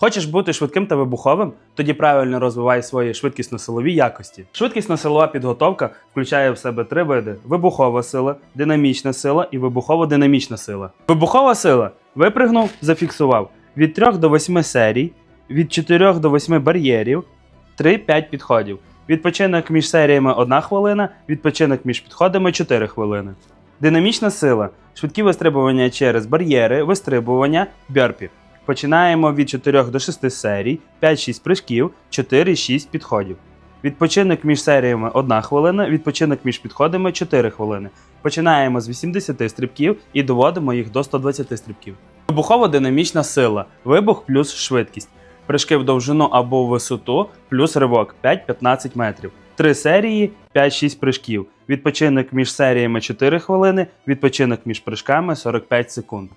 Хочеш бути швидким та вибуховим? Тоді правильно розвивай свої швидкісно-силові якості. Швидкісно-силова підготовка включає в себе три види: вибухова сила, динамічна сила і вибухово-динамічна сила. Вибухова сила випригнув, зафіксував від 3 до 8 серій, від 4 до 8 бар'єрів, 3-5 підходів. Відпочинок між серіями 1 хвилина, відпочинок між підходами 4 хвилини. Динамічна сила швидкі вистрибування через бар'єри, вистрибування, бьорпі. Починаємо від 4 до 6 серій, 5-6 прыжків, 4-6 підходів. Відпочинок між серіями 1 хвилина, відпочинок між підходами 4 хвилини. Починаємо з 80 стрибків і доводимо їх до 120 стрибків. Вибухово-динамічна сила. Вибух плюс швидкість. Прыжки в довжину або в висоту плюс ривок 5-15 метрів. Три серії 5-6 прыжків. Відпочинок між серіями 4 хвилини, відпочинок між прыжками 45 секунд.